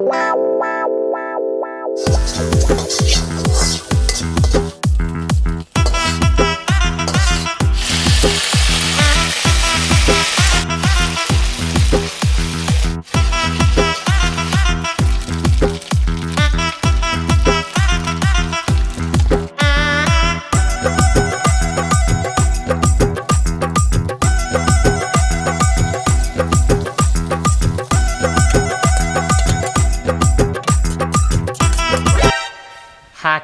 Música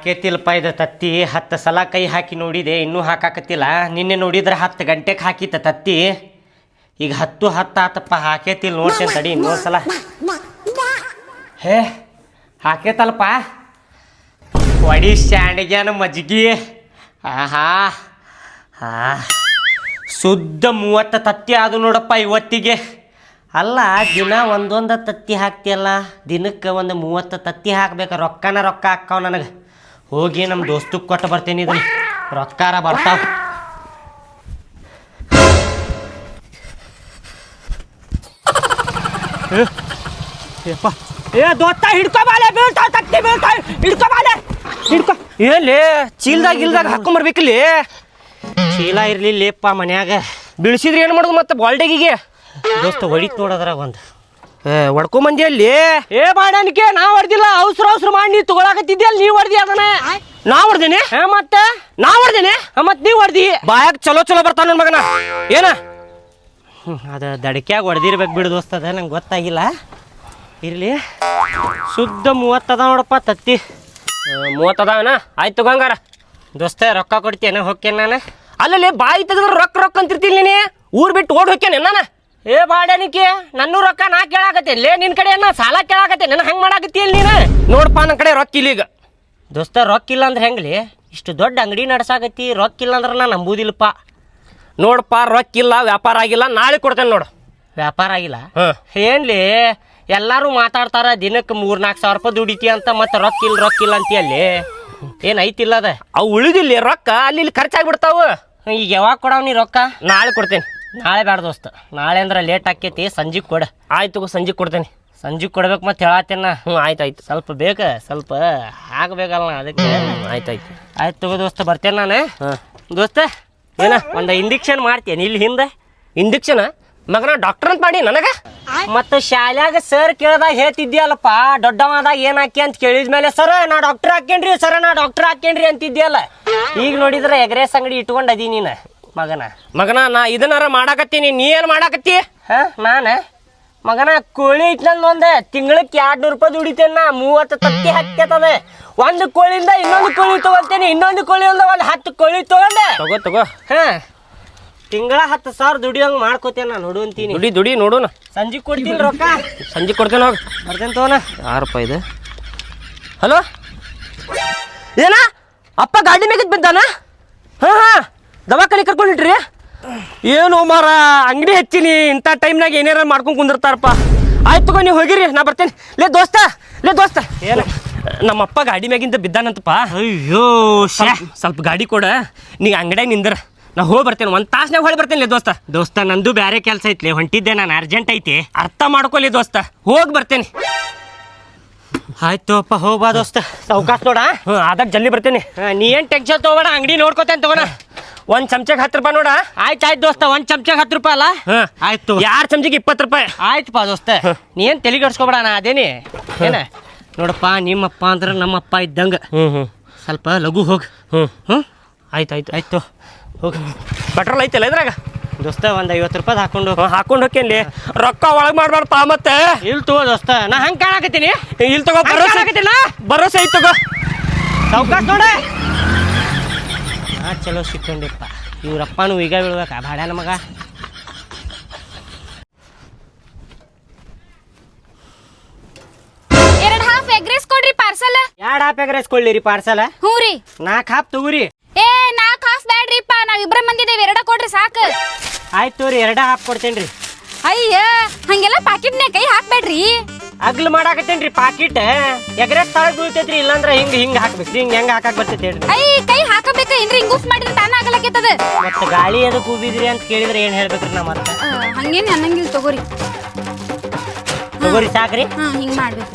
ಹಾಕೇತಿಲ್ಪ ಇದು ತತ್ತಿ, ಹತ್ತು ಸಲ ಕೈ ಹಾಕಿ ನೋಡಿದೆ, ಇನ್ನೂ ಹಾಕಾಕತ್ತಿಲ್ಲ. ನಿನ್ನೆ ನೋಡಿದ್ರೆ ಹತ್ತು ಗಂಟೆಗೆ ಹಾಕಿತ್ತ ತತ್ತಿ. ಈಗ ಹತ್ತು ಹತ್ತು ಆತಪ್ಪ ಹಾಕೇತಿಲ್ಲ ನೋಡ್ತೇನೆ ತಡಿ ಇನ್ನೊಂದು ಸಲ ಹೇ, ಹಾಕೇತಲ್ಪ. ಒಡಿ ಶಾಂಡಿಗ್ಯಾನ ಮಜ್ಗಿ. ಆಹಾ, ಹಾ. ಶುದ್ಧ ಮೂವತ್ತು ತತ್ತಿ ಅದು ನೋಡಪ್ಪ ಇವತ್ತಿಗೆ. ಅಲ್ಲ, ದಿನ ಒಂದೊಂದು ತತ್ತಿ ಹಾಕ್ತಿಯಲ್ಲ, ದಿನಕ್ಕೆ ಒಂದು ಮೂವತ್ತು ತತ್ತಿ ಹಾಕ್ಬೇಕು. ರೊಕ್ಕನ ರೊಕ್ಕ ಹಾಕ್ಕಾವ ನನಗೆ. ಹೋಗಿ ನಮ್ಮ ದೋಸ್ತಕ್ಕೆ ಕೊಟ್ಟು ಬರ್ತೇನೆ ಇದನ್ನ. ರೊಕ್ಕಾರ ಬರ್ತಾವ. ಏಪ್ಪ. ಏ ದೋಸ್ತ ಹಿಡ್ಕೊ ಬಾಲೆ ಬೀಳ್ತಾವ ತತ್ತಿ ಬೀಳ್ತಾವ. ಹಿಡ್ಕೊ ಬಾಲೆ. ಹಿಡ್ಕೊ. ಏಲಿ ಚೀಲ್ದಾಗ ಇಲ್ದಾಗ ಹಾಕೊಂಬರ್ಬೇಕಿಲ್ಲಿ ಚೀಲ ಇರ್ಲಿಲ್ಲಪ್ಪ ಮನ್ಯಾಗ. ಬೀಳ್ಸಿದ್ರೆ ಏನು ಮಾಡೋದು ಮತ್ತೆ ಬಾಲ್ಡೆಗಿಗೆ ದೋಸ್ತ ಹೊಡಿತ್ ನೋಡೋದ್ರಾಗ ಒಂದು. ಏ ಹೊಡ್ಕೊಂಬಂದಿ ಅಲ್ಲಿ? ಏ ಮಾಡಾನಿಕೆ ನಾ ಹೊಡ್ದಿಲ್ಲ. ಅವಸರ ಅವಸರ ಮಾಡಿ ನೀ ತಗೊಳಕತ್ತಿದ್ದೆ ಅಲ್ಲಿ ನೀ ಹೊಡ್ದಿ ಅದನ್ನ. ನಾ ಹೊಡ್ದೇನೆ? ಹಾ ಮತ್ತೆ? ನಾ ಹೊಡ್ದೇನೆ? ಮತ್ ನೀ ಹೊಡ್ದಿ. ಬಾಯಾಗ ಚಲೋ ಚಲೋ ಬರ್ತಾನ ನನ್ ಮಗನ. ಏನ? ಅದು ದಡಕ್ಯಾಗ ಹೊಡೆದಿರ್ಬೇಕು ಬಿಡು ದೋಸ್ತ ಅದ ನಂಗೆ ಗೊತ್ತಾಗಿಲ್ಲ. ಇರಲಿ. ಶುದ್ಧ ಮೂವತ್ತದ ನೋಡಪ್ಪ ತತ್ತಿ. ಮೂವತ್ತದವನ ಆಯ್ತು ತಗೊಂಗಾರ ದೋಸ್ತ ರೊಕ್ಕ ಕೊಡ್ತೀಯನ? ಹೋಗ್ತೇನೆ ನಾನು? ಅಲ್ಲಲ್ಲಿ ಬಾಯಿ ತೆಗೆದ್ರೆ ರೊಕ್ಕ ರೊಕ್ಕ ಅಂತಿರ್ತೀನಿ ನೀನು. ಊರು ಬಿಟ್ಟು ಓಡ್ ಹೋಗ್ತೇನೆ ನಾನು. ಏ ಬಾಡ್ಯಾನಿಕೆ ನನ್ನೂ ರೊಕ್ಕ ನಾ ಕೇಳಾಕತ್ತೇನೆ ಲೇ ನಿನ್ನ ಕಡೆ ಏನ ಸಾಲ ಕೇಳಾಕತ್ತೆ. ನನ್ನ ಹಂಗೆ ಮಾಡಾಕತ್ತೀಯಲ್ಲ ನೀನು? ನೋಡಪ್ಪ ನನ್ನ ಕಡೆ ರೊಕ್ಕ ಇಲ್ಲ ಈಗ ದೋಸ್ತ ರೊಕ್ಕ ಇಲ್ಲ ಅಂದ್ರೆ ಹೆಂಗ್ಲಿ? ಇಷ್ಟು ದೊಡ್ಡ ಅಂಗಡಿ ನಡ್ಸಾಕತ್ತಿ ರೊಕ್ಕ ಇಲ್ಲ ಅಂದ್ರೆ ನಾನು ನಂಬುದಿಲ್ಲಪ್ಪ ನೋಡಪ್ಪ ರೊಕ್ಕ ಇಲ್ಲ ವ್ಯಾಪಾರ ಆಗಿಲ್ಲ ನಾಳೆ ಕೊಡ್ತೇನೆ ನೋಡು. ವ್ಯಾಪಾರ ಆಗಿಲ್ಲ? ಏನ್ಲಿ ಎಲ್ಲರೂ ಮಾತಾಡ್ತಾರ ದಿನಕ್ಕೆ ಮೂರ್ ನಾಲ್ಕು ಸಾವಿರ ರೂಪಾಯಿ ದುಡಿತಿ ಅಂತ ಮತ್ತೆ ರೊಕ್ಕ ಇಲ್ಲ ರೊಕ್ಕ ಇಲ್ಲ ಅಂತೀಯಲ್ಲಿ ಏನ್ ಐತಿಲ್ಲ ಅದ? ಅವು ಉಳಿದಿಲ್ಲ ರೊಕ್ಕ ಅಲ್ಲಿ ಇಲ್ಲಿ ಖರ್ಚಾಗ್ಬಿಡ್ತಾವ. ಈಗ ಯಾವಾಗ ಕೊಡವ್ ನೀ ರೊಕ್ಕ? ನಾಳೆ ಕೊಡ್ತೇನೆ. ನಾಳೆ ಬೇಡ ದೋಸ್ತ. ನಾಳೆ ಅಂದ್ರೆ ಲೇಟ್ ಆಕೈತಿ ಸಂಜೆಗೆ ಕೊಡ. ಆಯ್ತು ಸಂಜೆ ಕೊಡ್ತೇನೆ. ಸಂಜೆಗೆ ಕೊಡ್ಬೇಕು ಮತ್ತೆ ಹೇಳತ್ತೇನ ಹ್ಞೂ ಆಯ್ತು ಆಯ್ತು. ಸ್ವಲ್ಪ ಬೇಕ ಸ್ವಲ್ಪ ಆಗ್ಬೇಕಲ್ಲ ಅದಕ್ಕೆ. ಆಯ್ತು ಆಯ್ತು. ಆಯ್ತು ತಗೋ ದೋಸ್ತ ಬರ್ತೇನೆ ನಾನು. ದೋಸ್ತ ಏನ ಒಂದು ಇಂಜೆಕ್ಷನ್ ಮಾಡ್ತೇನೆ ಇಲ್ಲಿ ಹಿಂದೆ? ಇಂಜೆಕ್ಷನ್ ಮಗನ ಡಾಕ್ಟರ್ ಅಂತ ಮಾಡಿ ನನಗ? ಮತ್ತೆ ಶಾಲ್ಯಾಗ ಸರ್ ಕೇಳ್ದಾಗ ಹೇಳ್ತಿದ್ಯಲ್ಲಪ್ಪ ದೊಡ್ಡವಾದಾಗ ಏನ್ ಹಾಕಿ ಅಂತ ಕೇಳಿದ ಮೇಲೆ ಸರ್ ನಾ ಡಾಕ್ಟರ್ ಹಾಕೇನ್ರಿ ಸರ್ ನಾ ಡಾಕ್ಟರ್ ಹಾಕೇನ್ರಿ ಅಂತಿದ್ಯಲ್ಲ. ಈಗ ನೋಡಿದ್ರೆ ಎಗ್ರೆಸ್ ಅಂಗಡಿ ಇಟ್ಕೊಂಡ್ ಅದೀನಿ ನೀನ. ಮಗನ? ಮಗನ ನಾ ಇದನ್ನಾರ ಮಾಡಾಕತ್ತೀನಿ ನೀ ಏನು ಮಾಡಾಕತ್ತಿ? ಹ ನಾನ? ಮಗನ ಕೋಳಿ ಇಟ್ಲಂದ್ ಒಂದೆ ತಿಂಗಳಕ್ಕೆ ಎರಡ್ ನೂರು ರೂಪಾಯಿ ದುಡಿತೇನೆ ನಾ ಮೂವತ್ತು ತತ್ತಿ ಹಾಕ್ತದ ಒಂದು ಕೋಳಿಯಿಂದ ಇನ್ನೊಂದು ಕೋಳಿ ತಗೊಳ್ತೇನೆ ಇನ್ನೊಂದು ಕೋಳಿಯಿಂದ ಒಂದು ಹತ್ತು ಕೋಳಿ ತಗೊಂಡೆ. ತಗೋ ತಗೋ. ಹಾ. ತಿಂಗಳ ಹತ್ತು ಸಾವಿರ ದುಡಿಯೋಂಗ್ ಮಾಡ್ಕೋತೇನೆ ನಾನು ನೋಡುವಂತೀನಿ ದುಡಿ ದುಡಿ ನೋಡೋಣ ಸಂಜೆ ಕೊಡ್ತೀನಿ ರೊಕ್ಕ. ಸಂಜೆ ಕೊಡ್ತೇನೆ ಹೋಗಿ. ಬರ್ತೇನೆ ತಗೋಣ. ಆರು ರೂಪಾಯಿ ಇದೆ. ಹಲೋ? ಏನ? ಅಪ್ಪ ಗಾಡಿ ಮೇಗಿದ್ ಬಂತಾನ ಹಾ ಹಾ. ದವಾಖಾನೆ ಕರ್ಕೊಂಡಿಟ್ರಿ ಏನು ಮಾರ ಅಂಗಡಿ ಹಚ್ಚಿನಿ ಇಂಥ ಟೈಮ್ನಾಗ ಏನಾರ ಮಾಡ್ಕೊಂಡು ಕುಂದಿರ್ತಾರಪ್ಪ. ಆಯ್ತು ತಗೋ ನೀವು ಹೋಗಿರಿ ನಾ ಬರ್ತೇನೆ. ಲೇ ದೋಸ್ತ ಲೇ ದೋಸ್ತ. ಏನ? ನಮ್ಮಪ್ಪ ಗಾಡಿ ಮ್ಯಾಗಿಂದ ಬಿದ್ದಾನಂತಪ್ಪ. ಅಯ್ಯೋ ಸ್ವಲ್ಪ ಗಾಡಿ ಕೊಡ ನೀ ಅಂಗಡಿಯಾಗ ನಿಂದ್ರ. ನಾ ಹೋಗಿ ಬರ್ತೇನೆ ಒಂದು ತಾಸ್ನಾಗ ಹೊಳಿ ಬರ್ತೇನೆ ಲೇ ದೋಸ್ತ. ದೋಸ್ತ ನಂದು ಬೇರೆ ಕೆಲಸ ಐತ್ಲಿ ಹೊಂಟಿದ್ದೆ ನಾನು ಅರ್ಜೆಂಟ್ ಐತಿ. ಅರ್ಥ ಮಾಡ್ಕೊಲಿ ದೋಸ್ತ ಹೋಗಿ ಬರ್ತೇನೆ. ಆಯ್ತು ಅಪ್ಪ ಹೋಗ್ಬಾ ದೋಸ್ತ. ಸಾವ್ಕಾಸ್ ನೋಡ ಹ್ಞೂ ಅದಕ್ಕೆ ಜಲ್ದಿ ಬರ್ತೇನೆ. ನೀ ಏನು ಟೆನ್ಷನ್ ತಗೋಬೇಡ ಅಂಗಡಿ ನೋಡ್ಕೊತೇನೆ ತಗೋಣ. ಒಂದ್ ಚಮಚಕ್ಕೆ ಹತ್ತು ರೂಪಾಯಿ ನೋಡ. ಆಯ್ತು ಆಯ್ತು ದೋಸ್ತ ಒಂದ್ ಚಮಚಕ್ಕೆ ಹತ್ತು ರೂಪಾಯಿ ಅಲ್ಲ? ಆಯ್ತು. ಯಾರು ಚಮಚಕ್ ಇಪ್ಪತ್ತು ರೂಪಾಯಿ? ಆಯ್ತಪ್ಪ ದೋಸ್ತ. ನೀ ಏನು ತಲೆ ಕೆಡ್ಸ್ಕೊಬೇಡ ನಾ ಅದೇನಿ. ಏನ? ನೋಡಪ್ಪ ನಿಮ್ಮಪ್ಪ ಅಂದ್ರೆ ನಮ್ಮಪ್ಪ ಇದ್ದಂಗ. ಸ್ವಲ್ಪ ಲಘು ಹೋಗಿ. ಹ್ಞೂ ಹ್ಞೂ ಆಯ್ತು ಆಯ್ತು. ಆಯ್ತು. ಹೋಗಿ. ಪೆಟ್ರೋಲ್ ಐತಲ್ಲ ಇದ್ರಾಗ? ದೋಸ್ತ ಒಂದ್ ಐವತ್ತು ರೂಪಾಯಿ ಹಾಕೊಂಡು ಹಾಕೊಂಡು ಹೋಗ್ತೇನೆ ರೊಕ್ಕ ಒಳಗೆ ಮಾಡ್ಬಾರ್ದಪ್ಪ ಮತ್ತೆ. ಇಲ್ಲಿ ತಗೋ ದೋಸ್ತ ನಾ ಹಂಗೆ ಕಾಣಕತ್ತೀನಿ. ಇಲ್ಲಿ ತಗೋ ಭರೋಸೆ ಬರೋಸ ಐತ್ ತಗೋ. ಸಾವ್ಕಾಸ್ ನೋಡ. ಹಾ ಚಲೋ ಸಿಕ್ಕೊಂಡಿಪ್ಪ. ಇವ್ರಪ್ಪನೂ ಈಗ ಬೀಳ್ಬೇಕಾ. ಭಾಡ್ಯಾನ ಮಗ. ಎರಡ್ ಹಾಫ್ ಎಗ್ ರೈಸ್ ಕೊಡ್ರಿ ಪಾರ್ಸಲ್ ಎರಡು ಹಾಪ್ ಎಗ್ರೆಸ್ಕೊಳ್ಳಿರಿ ಪಾರ್ಸಲ್ ಹ್ಞೂ ರೀ. ನಾಲ್ಕು ಹಾಪ್ ತಗೋರಿ. ಏ ನಾಲ್ಕು ಹಾಫ್ ಬ್ಯಾಡ್ರಿಪ್ಪ. ನಾವ್ ಇಬ್ರ ಮಂದಿದೇವ್ ಎರಡ ಕೊಡ್ರಿ ಸಾಕು. ಆಯ್ತು ತಗೋರಿ ಎರಡ ಹಾಪ್ ಕೊಡ್ತೇನೆ ರೀ ಅಯ್ಯ ಹಂಗೆಲ್ಲ ಪಾಕಿಟ್ನ್ಯಾಗ ಕೈ ಹಾಕ್ಬೇಡ್ರಿ. ಅಗ್ಲು ಮಾಡಾಕತ್ತೇನ್ರಿ ಪಾಕಿಟ್? ಎಗರೆ ತಳ ಬೀಳ್ತೈತ್ರಿ ಇಲ್ಲಾಂದ್ರ ಹಿಂಗ್ ಹಿಂಗ್ ಹಾಕ್ಬೇಕ್ರಿ ಹಿಂಗ್ ಹೆಂಗ್ ಹಾಕಕ್ ಬರ್ತೈತಿ ಹೇಳ್ರಿ. ಐ ಕೈ ಹಾಕಬೇಕ ಏನ್ರಿ? ಹಿಂಗ್ ಮಾಡಿದ್ರೆ ತಾನ ಮತ್ತೆ ಗಾಳಿ ಅದು ಕೂಬಿದ್ರಿ ಅಂತ ಕೇಳಿದ್ರೆ ಏನ್ ಹೇಳ್ಬೇಕ್ರಿ ನಾ ಮತ್ತೆ? ಹಂಗೇನ್ ಅನ್ನಂಗಿಲ್ಲ ತಗೋರಿ. ತಗೋರಿ ಸಾಕ್ರಿ. ಹಾ ಹಿಂಗ್ ಮಾಡ್ಬೇಕು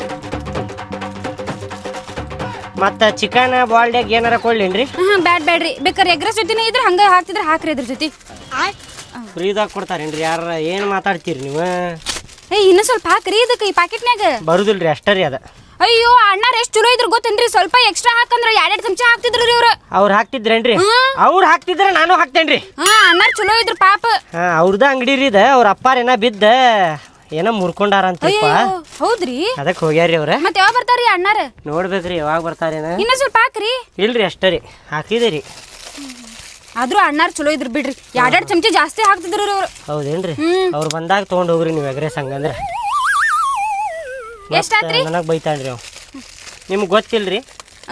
ಮತ್ತು ಚಿಕನ್ ಬಾಲ್ಡ್ ಎಗ್ ಏನಾರ ಕೊಡ್ಲೇನ್ರಿ? ಹಾ ಬ್ಯಾಡ್ ಬ್ಯಾಡ್ರಿ. ಬೇಕಾರೆ ಎಗ್ರೆಸ್ ಜೊತೆನೇ ಇದ್ರೆ ಹಂಗ ಹಾಕ್ತಿದ್ರೆ ಹಾಕ್ರಿ ಅದ್ರ ಜೊತೆ. ಫ್ರೀದಾಗ ಕೊಡ್ತಾರೇನ್ರಿ? ಯಾರ ಏನು ಮಾತಾಡ್ತೀರಿ ನೀವು? ಏ ಇನ್ನ ಸ್ವಲ್ಪ ಹಾಕ್ರಿ ಇದಕ್ಕೆ ಈ ಪ್ಯಾಕೆಟ್ನ್ಯಾಗ ಬರುದಿಲ್ರಿ ಅಷ್ಟೇ ರೀ ಅದ. ಅಯ್ಯೋ ಅಣ್ಣಾರ ಎಷ್ಟು ಚಲೋ ಇದ್ರು ಗೊತ್ತೇನ್ರಿ ಸ್ವಲ್ಪ ಎಕ್ಸ್ಟ್ರಾ ಹಾಕಂದ್ರ ಎರಡೆರಡು ಚಮಚ ಹಾಕ್ತಿದ್ರು ರೀ ಇವ್ರು. ಅವ್ರು ಹಾಕ್ತಿದ್ರೇನ್ರಿ. ಅವ್ರು ಹಾಕ್ತಿದ್ರೆ ನಾನು ಹಾಕ್ತೇನ್ರಿ. ಹಾ ಅಣ್ಣಾರ್ ಚಲೋ ಇದ್ರು ಪಾಪ. ಹಾ ಅವ್ರದ ಅಂಗಡಿ ರೀ ಇದ ಅವ್ರ ಅಪ್ಪಾರ ಏನ ಬಿದ್ದ ಏನೋ ಮುರ್ಕೊಂಡಾರ ಅಂತ ಅಯ್ಯೋ ಹೌದ್ರಿ? ಅದಕ್ಕೆ ಹೋಗ್ಯಾರ್ರಿ ಅವ್ರ. ಮತ್ತೆ ಯಾವಾಗ ಬರ್ತಾರಿ ಅಣ್ಣಾರ? ನೋಡ್ಬೇಕ್ರಿ ಯಾವಾಗ ಬರ್ತಾರೇನ? ಇನ್ನ ಸ್ವಲ್ಪ ಹಾಕ್ರಿ. ಇಲ್ರಿ ಅಷ್ಟೇ ರೀ ಹಾಕಿದೆ ರೀ. ಆದ್ರೂ ಅಣ್ಣಾರ್ ಚಲೋ ಇದ್ರು ಬಿಡ್ರಿ. ಎರಡೆರಡು ಚಮಚ ಜಾಸ್ತಿ ಹಾಕ್ತಿದ್ರು ರೀ ಇವ್ರು ಹೌದೇನ್ರಿ? ಹ್ಮ್. ಅವ್ರು ಬಂದಾಗ ತೊಗೊಂಡು ಹೋಗ್ರಿ ನೀವು ಎಗ್ರೆಸ್ ಹಂಗಂದ್ರೆ. ಎಷ್ಟಾತ್ರಿ ನನಗೆ ಬೈತಾಳ್ರಿ ಅವ್. ನಿಮ್ಗೆ ಗೊತ್ತಿಲ್ರಿ?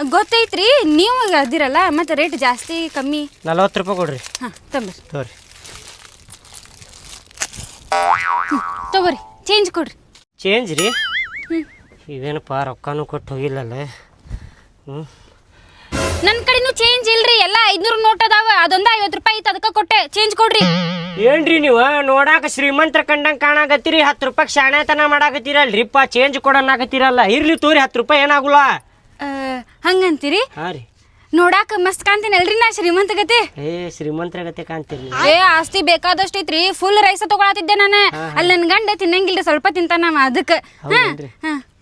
ಗೊತ್ತೈತ್ರಿ. ನೀವು ಅದಿರಲ್ಲ ಮತ್ತೆ ರೇಟ್ ಜಾಸ್ತಿ ಕಮ್ಮಿ. ನಲವತ್ತು ರೂಪಾಯಿ ಕೊಡ್ರಿ. ಹಾ ತಗೋರಿ. ತೋರಿ ತಗೋರಿ. ಚೇಂಜ್ ಕೊಡ್ರಿ. ಚೇಂಜ್ ರೀ? ಹ್ಮ್. ಇವೇನಪ್ಪ ರೊಕ್ಕನೂ ಕೊಟ್ಟು ಹೋಗಿಲ್ಲಲ್ಲ? ಹ್ಞೂ ನನ್ನ ಕಡೆನೂ ಚೇಂಜ್ ಇಲ್ರಿ. ಎಲ್ಲ ಐದ್ನೂರು ನೋಟ್ ಅದಾವ. ಅದೊಂದ ಐವತ್ತು ರೂಪಾಯಿ ಐತೆ. ಅದಕ್ಕೆ ಕೊಟ್ಟೆ. ಚೇಂಜ್ ಕೊಡ್ರಿ. ಏನ್ರಿ ನೀವು? ನೋಡಾಕ ಶ್ರೀಮಂತ್ರ ಕಂಡಂಗೆ ಕಾಣಾಕತ್ತೀರಿ. ಹತ್ತು ರೂಪಾಯಿ ಶಾಣೆತನ ಮಾಡಾಕತ್ತೀರಲ್ರಿಪ್ಪ. ಚೇಂಜ್ ಕೊಡೋನಾಗತ್ತೀರಲ್ಲ ಇರ್ಲಿ ತೋರಿ ಹತ್ತು ರೂಪಾಯಿ ಏನಾಗುಲ್ಲ. ಆ, ಹಂಗಂತೀರಿ? ಹಾಂ ರೀ. ನೋಡಾಕ ಮಸ್ತ್ ಕಾಣ್ತೀನಲ್ರಿ ನಾ ಶ್ರೀಮಂತ ಗತಿ? ಏ ಶ್ರೀಮಂತರ ಗತೆ ಕಾಣ್ತೀರಿ ನೀವು ಏ ಆಸ್ತಿ ಬೇಕಾದಷ್ಟು ಐತ್ರಿ. ಫುಲ್ ರೈಸ ತಗೊಳತಿದ್ದೆ ನಾನು. ಅಲ್ಲಿ ನನ್ ಗಂಡ ತಿನ್ನಂಗಿಲ್ರಿ. ಸ್ವಲ್ಪ ತಿಂತಾನ ಅದಕ್ಕೆ. ಹೌದೇನ್ರಿ?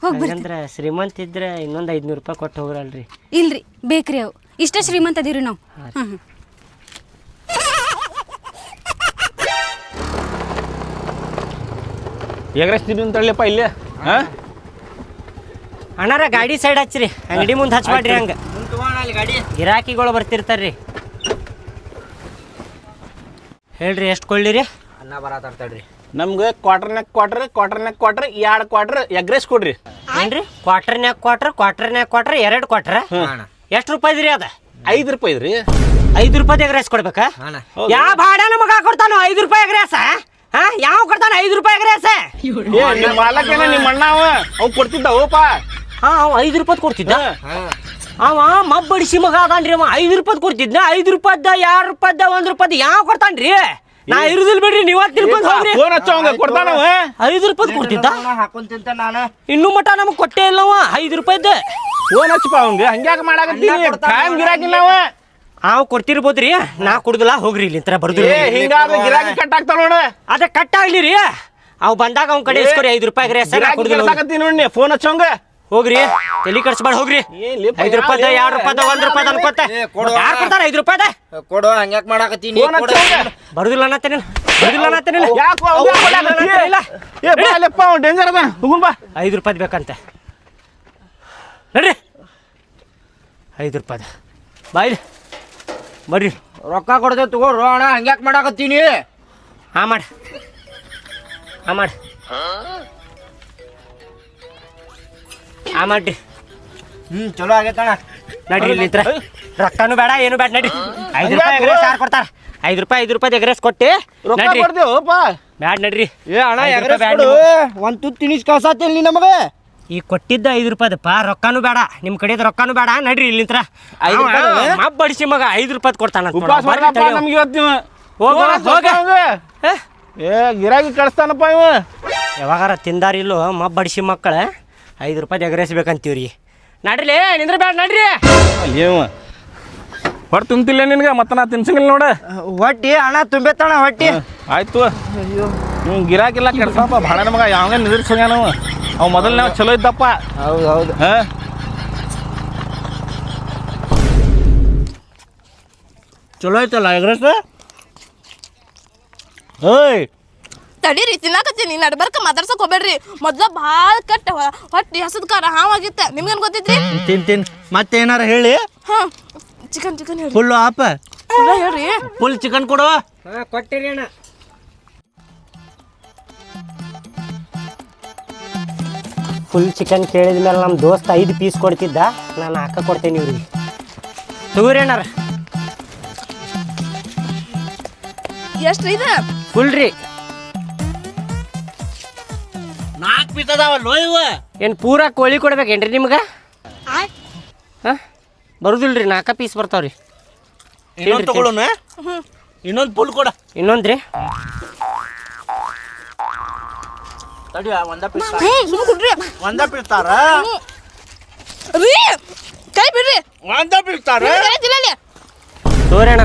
ಹಂಗಂದ್ರ ಶ್ರೀಮಂತ ಇದ್ರೆ ಇನ್ನೊಂದು ಐದ್ನೂರು ರೂಪಾಯಿ ಕೊಟ್ಟು ಹೋಗ್ರಲ್ರಿ. ಇಲ್ರಿ ಬೇಕ್ರಿ ಅವು. ಇಷ್ಟ ಶ್ರೀಮಂತ ಅದೀರಿ ನಾವು. ಹ್ಮ್ ಹ್ಮ್. ಎಗ್ರೆಸ್ತೀನಿ ಅಂತಳ್ಳಿಯಪ್ಪ ಇಲ್ಲೇ? ಹಾಂ? ಅಣ್ಣಾರ ಗಾಡಿ ಸೈಡ್ ಹಚ್ಚ್ರಿ ಅಂಗಡಿ ಮುಂದೆ ಹಚ್ಬೇಡ್ರಿ ಹಂಗ. ಗಿರಾಕಿಗಳು ಬರ್ತಿರ್ತಾರ್ರಿ. ಹೇಳ್ರಿ ಎಷ್ಟು ಕೊಳ್ಳಿರಿ? ಅನ್ನ ಬರತಾಡ್ತಾಡ್ರಿ ನಮ್ಗೆ ಕ್ವಾರ್ಟರ್ನಾಗ ಕ್ವಾರ್ಟರ್ ಕ್ವಾರ್ಟರ್ನಾಗ ಕ್ವಾರ್ಟರ್ ಎರಡು ಕ್ವಾರ್ಟರ್ ಎಗ್ರೆಸ್ ಕೊಡ್ರಿ. ಏನ್ರಿ? ಕ್ವಾರ್ಟರ್ನ್ಯಾಗ ಕ್ವಾರ್ಟರ್ ಕ್ವಾರ್ಟರ್ನ್ಯಾಗ ಕ್ವಾರ್ಟರ್ ಎರಡು ಕ್ವಾರ್ಟರ್ ಎಷ್ಟು ರೂಪಾಯಿ ರೀ ಅದ? ಐದು ರೂಪಾಯಿ ರೀ ಐದು ರೂಪಾಯಿ ಎಗ್ರೆಸ್ ಕೊಡ್ಬೇಕಾ? ಅಣ್ಣ. ಯಾವ ಭಾಡ ನಮಗ ಕೊಡ್ತಾನೋ ಐದು ರೂಪಾಯಿ ಎಗ್ ಹಾ ಯಾವ ಕೊಡ್ತಾನ ಐದು ರೂಪಾಯಿ ಎಗ್ರೆಸ? ರೈಸ್ ನಿಮ್ಮ ಮಾಲಕೇನ ನಿಮ್ಮ ಅಣ್ಣ ಅವ ಅವ್ ಓಪ ಹಾ ಅವ ಐದು ರೂಪಾಯಿ ಕೊಡ್ತಿದ್ದ? ಹಾ. ಅವ ಮಬ್ಬಡಿಸಿ ಮಗ ಅದಾನ್ರಿ ಅವ ಐದು ರೂಪಾಯಿ ಕೊಡ್ತಿದ್ನ? ಐದು ರೂಪಾಯ್ದ ಎರಡು ರೂಪಾಯ್ದ ಒಂದು ರೂಪಾಯ್ದ ಯಾವ ಕೊಡ್ತಾನ್ರಿ? ನಾ ಇರುದಿಲ್ ಬಿಡ್ರಿ ನೀವ ತಿಳ್ಕೊಂಡ್ ಹೋಗ್ರಿ. ಫೋನ್ ಹಚ್ಚೋಂಗ ಕೊಡ್ತಾನವ ಐದು ರೂಪಾಯಿ ಕೊಡ್ತಿದ್ದ? ಹಾಕೊಂಡ್ ತಿಂತ ನಾನು. ಇನ್ನೂ ಮಟ ನಮಗ್ ಕೊಟ್ಟೇ ಇಲ್ಲವ ಐದು ರೂಪಾಯಿದ್ದೆ ಫೋನ್ ಹಚ್ಚಪ್ಪ ಅವಂಗ ಹಂಗ್ಯಾಕ ಮಾಡಾಕತ್ತೀನಿ ಟೈಮ್ ಗಿರಾಕಿಲ್ಲ ಅವ. ಅವ್ ಕೊಡ್ತಿರ್ಬೋದ್ರಿ ನಾ ಕುಡ್ದಲ್ಲ ಹೋಗ್ರಿ ಇಲ್ಲಿ ತರ ಬರ್ದು ಹಿಂಗಾದ್ರೆ ಗಿರಾಕಿ ಕಟ್ ಆಗ್ತಾವ ನೋಡ. ಅದ ಕಟ್ ಆಗ್ಲಿ ರೀ. ಅವ್ ಬಂದಾಗ ಅವ್ನ ಕಡೆ ಇಸ್ಕೊರಿ ಐದು ರೂಪಾಯಿ ಗಿರಾಕಿ ನೋಡಿ ಫೋನ್ ಹಚ್ಚವಂಗ ಹೋಗ್ರಿ. ತಲಿ ಮಾಡಿ ಹೋಗ್ರಿ. ಏನ್ ಲೇಪ, ಐದು ರೂಪಾಯ್ದ ಎರಡು ರೂಪಾಯ್ದ ಒಂದ್ ರೂಪಾಯ್ದ ಅನ್ಕೊತ ಏ, ಕೊಡು. ಯಾರು ಕೊಡ್ತಾರ ಐದು ರೂಪಾಯ್ದ? ಕೊಡು ಹಂಗ್ಯಾಕ್ ಮಾಡಾಕತ್ತೀನಿ ಫೋನ್ ಕೊಡು. ಹಚ್ಚವಂಗ ಬರುದಿಲ್ಲ ಅನ್ನತ್ತೇನಿಲ್ಲ ಬರುದಿಲ್ಲ ಅನ್ನತ್ತೇನಿಲ್ಲ ಯಾಕೋ? ಇಲ್ಲ. ಏ ಅಲ್ಲಪ್ಪ ಅವ್ನು ಡೇಂಜರ್ ಅದ ಹುಗುನ್ ಬಾ. ಐದು ರೂಪಾಯಿ ಬೇಕಂತೆ. ನಡ್ರಿ. ಐದು ರೂಪಾಯ್ದ. ಬಾಯ್ಲಿ ಬರ್ರಿ. ರೊಕ್ಕ ಕೊಡ್ದೆ ತಗೋ ಅಣ್ಣ ಹಂಗ್ಯಾಕ್ ಮಾಡಾಕತ್ತೀನಿ ಹಾ ಮಾಡಿ. ಹಾ ಮಾಡಿ. ಮಾಡ್ರಿ ಹ್ಮ್ ಚಲೋ ಆಗೈತಣ್ಣ ನಡ್ರಿ ಇಲ್ಲಿ ನಿಂತ್ರ. ರೊಕ್ಕನು ಬೇಡ ಏನು ಬೇಡ ನಡಿ. ಐದು ರೂಪಾಯಿ ಎಗ್ರೆಸ್ ಯಾರು ಕೊಡ್ತಾರ? ಐದು ರೂಪಾಯಿ ಐದು ರೂಪಾಯಿ ಎಗ್ರೆಸ್ ಕೊಟ್ಟಿ. ರೊಕ್ಕ ನಡ್ರಿ ಕೊಡ್ದೇವಪ್ಪ ಬ್ಯಾಡ್ ನಡ್ರಿ. ಏ ಅಣ್ಣ ಐದು ರೂಪಾಯಿ ಬ್ಯಾಡ್ ಒಂದ್ ತುತ್ತು ತಿನಿಸ್ ಕಳ್ಸಾತಿಲ್ ನಮಗೆ. ಈಗ ಕೊಟ್ಟಿದ್ದ ಐದು ರೂಪಾಯಿದಪ್ಪ ರೊಕ್ಕನು ಬೇಡ. ನಿಮ್ಮ ಕಡೆದ ರೊಕ್ಕನು ಬೇಡ ನಡ್ರಿ ಇಲ್ಲಿ ನಿಂತ್ರ. ಐದು ರೂಪಾಯಿ ಮಬ್ಬ ಬಡಿಸಿ ಮಗ ಐದು ರೂಪಾಯಿ ಕೊಡ್ತಾನ ಉಪವಾಸ ಮಾಡ್ದಪ್ಪ ನಮ್ಗೆ ಇವತ್ತು ಇವ. ಹೋಗು. ಏ ಗಿರಾಕಿ ಕಳಿಸ್ತಾನಪ್ಪ ಇವ. ಯಾವಾಗಾರ ತಿಂದಾರಿಲ್ಲೋ ಮಬ್ಬ ಬಡಿಸಿ ಮಕ್ಕಳ? ಐದು ರೂಪಾಯಿ ಎಗರೇಸ್ಬೇಕಂತೀವ್ರಿ. ನಡ್ರಿ ನಿಂದ್ರ ಬೇಡ ನಡ್ರಿ. ಹೊಟ್ಟು ತುಂಬತಿಲ್ಲ ಹೊಟ್ಟೆ ತುಂಬ್ತಿಲ್ಲ ನಿನಗೆ? ಮತ್ತೆ ನಾ ತಿನ್ಸಂಗಿಲ್ಲ ನೋಡ. ಹೊಟ್ಟಿ ಅಣ್ಣ ತುಂಬೆತ್ತಣ ಹೊಟ್ಟಿ. ಆಯ್ತು. ನೀವು ಗಿರಾಕಿಲ್ಲ ಕೆಡ್ಸಪ್ಪ ಭಾಳ ನಮಗ ಯಾವಾಗ ನಾವು ಅವ್. ಮೊದಲು ನಾವು ಚಲೋ ಇದ್ದಪ್ಪ. ಹೌದು ಹೌದು ಹಾ? ಚಲೋ ಐತಲ್ಲ ಎಗ್ರೆಸ್? ಓಯ್ ತಡೀರಿ ತಿನ್ನಾಕತ್ತೀನಿ. ನಡ್ಬರ್ಕ ಮಾತಾಡ್ಸಕ್ ಹೋಗ್ಬೇಡ್ರಿ. ಮೊದ್ಲ ಭಾಳ ಕಟ್ಟ ಹೊಟ್ಟಿ ಹಸದ್ ಕಾರ ಹಾವಾಗಿತ್ತ ನಿಮ್ಗೇನ್ ಗೊತ್ತೈತ್ರಿ? ತಿನ್ ತಿನ್. ಏನಾರ ಹೇಳಿ? ಹಾ ಚಿಕನ್ ಚಿಕನ್ ಹೇಳ್ರಿ ಫುಲ್ಲು ಆಪ? ಫುಲ್ಲ ಹೇಳ್ರಿ. ಫುಲ್ ಚಿಕನ್ ಕೊಡು ಹಾಂ ಕೊಟ್ಟಿರಿ ಅಣ್ಣ. ಫುಲ್ ಚಿಕನ್ ಕೇಳಿದ ಮೇಲೆ ನಮ್ಮ ದೋಸ್ತ ಐದು ಪೀಸ್ ಕೊಡ್ತಿದ್ದ. ನಾನು ಹಾಕ ಕೊಡ್ತೇನೆ ಇವ್ರಿಗೆ. ತಗೋರಿ ಅಣ್ಣಾರ. ಎಷ್ಟ್ರಿ ಇದ? ಫುಲ್ ರೀ. ಪೀಸ್ ಅದಾವಲ್ಲೋ ಇವ ಏನು ಪೂರಾ ಕೋಳಿ ಕೊಡ್ಬೇಕೇನ್ರಿ ನಿಮ್ಗೆ? ಹಾಂ? ಬರುದಿಲ್ರಿ ನಾಲ್ಕ ಪೀಸ್ ಬರ್ತಾವ್ರಿ. ಇನ್ನೊಂದು ತಗೊಳ್ಳೋಣ ಇನ್ನೊಂದು ಫುಲ್ ಕೊಡ. ಇನ್ನೊಂದ್ರಿ? ತಡಿ ಒಂದ ಪೀಸ್ ಕೊಡ್ರಿ. ಒಂದ ಪೀಸ್ ತಾರ ರೀ ಕೈ ಬಿಡ್ರಿ. ಒಂದ ಪೀಸ್ ತಾರ ಕರೀತಿಲ್ಲ ಅಲ್ಲಿ. ತೋರಣ.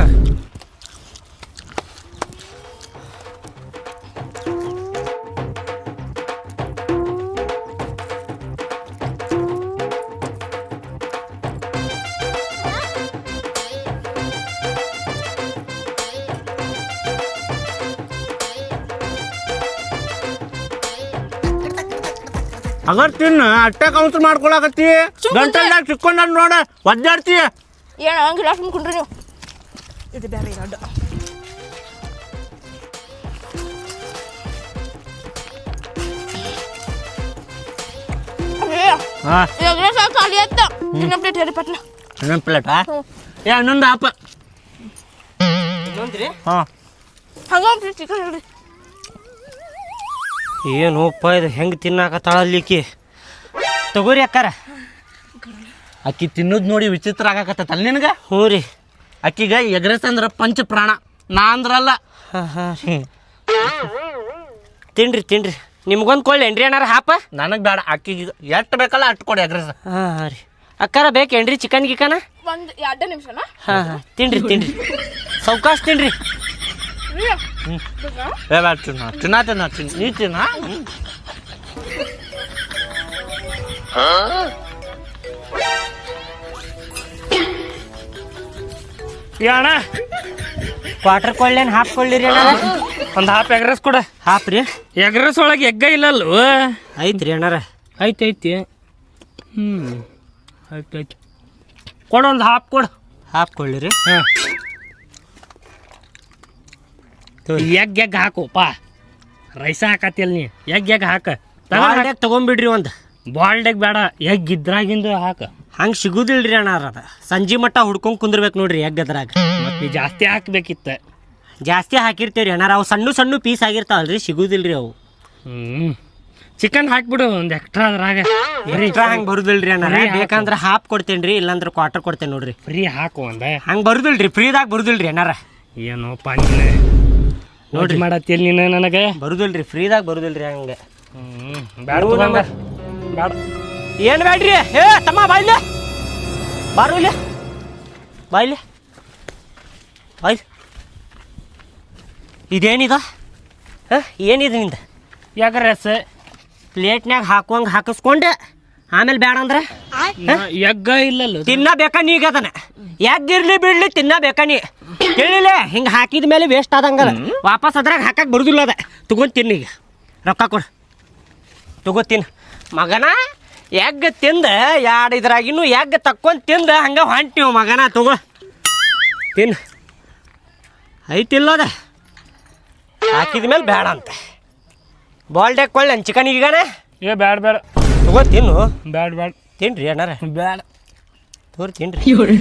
ಅಗರ್ ತಿನ್ನ ಅಟ್ಟೆ ಕೌನ್ಸಲ್ ಮಾಡ್ಕೊಳಕತ್ತಿ. ಗಂಟಲ್ದಾಗ ಸಿಕ್ಕೊಂಡ ನೋಡ ಒದ್ದಾಡ್ತಿ. ಏನು ಹಂಗಿಲ್ಲ ಸುಮ್ಮನೆ ಕುಂಡ್ರಿ ನೀವು. ಇದು ಬೇರೆ ಎರಡು ಹಾ. ಎಗ್ರೆ ಸಾಕು ಖಾಲಿ ಆಯ್ತ. ಇನ್ನೊಂದು ಪ್ಲೇಟ್ ಹೇಳಿ ಪಟ್ನ. ಇನ್ನೊಂದು ಪ್ಲೇಟ್ ಏ ಇನ್ನೊಂದು ಆಪ. ಇನ್ನೊಂದ್ರಿ? ಹಾ. ಹಂಗ ಒಂದು ಪ್ಲೇಟ್ ಚಿಕನ್ ಹೇಳ್ರಿ. ಏನೋಪ್ಪ ಇದು ಹೆಂಗೆ ತಿನ್ನಾಕತ್ತಾಳಲ್ಲಿಕ್ಕಿ ತಗೋರಿ ಅಕ್ಕಾರ. ಅಕ್ಕಿ ತಿನ್ನೋದು ನೋಡಿ ವಿಚಿತ್ರ ಆಗಾಕತ್ತಲ್ಲ ನಿನಗೆ? ಹ್ಞೂ ರೀ. ಅಕ್ಕಿಗ ಎಗ್ರೆಸ್ ಅಂದ್ರೆ ಪಂಚ ಪ್ರಾಣ. ನಾ ಅಂದ್ರಲ್ಲ. ಹಾಂ ಹಾಂ ರೀ ತಿನ್ರಿ ತಿನ್ರಿ. ನಿಮ್ಗೊಂದು ಕೊಳ್ಳೇನ್ರಿ ಏನಾರ ಹಾಪ? ನನಗೆ ಬೇಡ. ಅಕ್ಕಿಗೆ ಎಷ್ಟು ಬೇಕಲ್ಲ ಅಷ್ಟು ಕೊಡಿ ಎಗ್ರೆಸ್. ಹಾಂ ಹಾಂ ರೀ. ಅಕ್ಕಾರ ಬೇಕೇನ್ರಿ ಚಿಕನ್ ಗಿಕನ? ಒಂದು ಎರಡು ನಿಮಿಷನಾ? ಹಾಂ ಹಾಂ. ತಿನ್ರಿ ತಿನ್ರಿ. ಸೌಕಾಶ ತಿನ್ರಿ. ರೀ ತಿನ್ನ ತಿನ್ನ ತಿನ್ನ ತಿನ್ನ ನೀ ತಿನ್ನ? ಹ್ಮ್. ಅಣ್ಣ. ಕ್ವಾರ್ಟರ್ ಕೊಳ್ಳೇನು ಹಾಫ್ ಕೊಳ್ಳಿರಿ ಅಣ್ಣ? ಒಂದು ಹಾಫ್ ಎಗ್ರೆಸ್ ಕೊಡ. ಹಾಫ್ ರೀ? ಎಗ್ರೆಸ್ ಒಳಗೆ ಎಗ್ಗ ಇಲ್ಲಲ್ವ ಐತ್ರಿ ಅಣ್ಣಾರ. ಐತಿ ಐತಿ ಹ್ಞೂ ಆಯ್ತು ಆಯ್ತು. ಕೊಡು ಒಂದು ಹಾಫ್ ಕೊಡು. ಹಾಪ್ ಕೊಳ್ಳಿರಿ ಹಾಂ. ಎಗ್ ಎಗ್ ಹಾಕು ಪಾ. ರೈಸ ಹಾಕತಿಲ್ ನೀ. ಎಗ್ ಎಗ್ ಹಾಕ. ಬಾಲ್ಡ್ಯಾಗ ತಗೊಂಬಿಡ್ರಿ ಒಂದು. ಎಗ್ ಬೇಡ. ಎಗ್ ಇದ್ರಾಗಿಂದು ಹಾಕ. ಹಂಗೆ ಸಿಗುದಿಲ್ರಿ ಅಣ್ಣಾರ ಅದ. ಸಂಜೆ ಮಟ್ಟ ಹುಡ್ಕೊಂಡ್ ಕುಂದಿರ್ಬೇಕು ನೋಡ್ರಿ ಎಗ್ ಅದ್ರಾಗ. ಮತ್ತೆ ಜಾಸ್ತಿ ಹಾಕ್ಬೇಕಿತ್ತ. ಜಾಸ್ತಿ ಹಾಕಿರ್ತೀವ್ರಿ ಅಣ್ಣಾರ ಅವು ಸಣ್ಣ ಸಣ್ಣ ಪೀಸ್ ಆಗಿರ್ತಾವಲ್ರಿ ಸಿಗುದಿಲ್ರಿ ಅವು. ಹ್ಞೂ ಚಿಕನ್ ಹಾಕ್ಬಿಡು ಒಂದು ಎಕ್ಸ್ಟ್ರಾ ಅದ್ರಾಗ. ಎಕ್ಸ್ಟ್ರಾ ಹಂಗೆ ಬರುದಿಲ್ರಿ ಅಣ್ಣ. ಬೇಕಂದ್ರೆ ಹಾಫ್ ಹಾಪ್ ಕೊಡ್ತೇನ್ರಿ ಇಲ್ಲಾಂದ್ರೆ ಕ್ವಾರ್ಟರ್ ಕೊಡ್ತೇನೆ ನೋಡ್ರಿ. ಫ್ರೀ ಹಾಕು ಒಂದ. ಹಂಗೆ ಬರುದಿಲ್ರಿ ಫ್ರೀದಾಗ ಬರುದಿಲ್ರಿ ಅಣ್ಣಾರ. ಏನೋ ನೀನು ನೋಡ್ರಿ ಮಾಡತ್ತಿಲ್ಲ ನೀನು ನನಗೆ? ಬರುದಿಲ್ರಿ ಫ್ರೀದಾಗ ಬರುದಿಲ್ರಿ ಹಂಗೆ. ಏನ್ ಬೇಡ ತಗೊಂಡ ಬೇಡ ಏನು ಬೇಡ್ರಿ ಹೇ ತಮ್ಮ ಬಾಯ್ಲೆ ಬಾರು ಇಲ್ಲಿ. ಬಾಯ್ಲೆ ಬಾಯ್ ಇದೇನಿದ? ಹಾಂ ಏನಿದೆ ನಿಂದ? ಎಗ್ರೆಸ್ ಪ್ಲೇಟ್ನಾಗ ಹಾಕುವಂಗೆ ಹಾಕಿಸ್ಕೊಂಡೆ. ಆಮೇಲೆ ಬೇಡ ಅಂದ್ರೆ? ಎಗ್ಗ ಇಲ್ಲಲ್ಲ ತಿನ್ನಬೇಕಾ ನೀಗ ಅದನ್ನ? ಎಗ್ಗಿರ್ಲಿ ಬಿಡ್ಲಿ ತಿನ್ನಬೇಕ ನೀ? ತಿಳಿಲ್ಲ ಹಿಂಗೆ ಹಾಕಿದ ಮೇಲೆ ವೇಸ್ಟ್ ಆದಂಗಲ್ಲ ವಾಪಸ್ ಅದ್ರಾಗ ಹಾಕಕ್ಕೆ ಬರುದಿಲ್ಲ ಅದ. ತಗೊಂಡ್ ತಿನ್ನೀಗ ರೊಕ್ಕ ಕೊಡು. ತಗೋ ತಿನ್ ಮಗನ ಎಗ್ ತಿಂದ ಎರಡು ಇದ್ರಾಗಿನ್ನು ಎಗ್ ತಕ್ಕೊಂಡ್ ತಿಂದ ಹಂಗೆ ಹೊಂಟಿವ್ ಮಗನ ತಗೋ. ತಿನ್ ಐತಿಲ್ಲದ. ಅದ ಹಾಕಿದ ಮೇಲೆ ಬೇಡ ಅಂತ. ಬಾಲ್ಡೆ ಕೊಳ್ಳೆ ಚಿಕನ್ ಈಗನೇ? ಏ ಬೇಡ ಬೇಡ ತಗೋ ತಿನ್ನು ಬೇಡ ಬೇಡ ತಿನ್ರಿ ಅಣ್ಣಾರ. ಬೇಡ ತೋರಿ ತಿನ್ರಿ.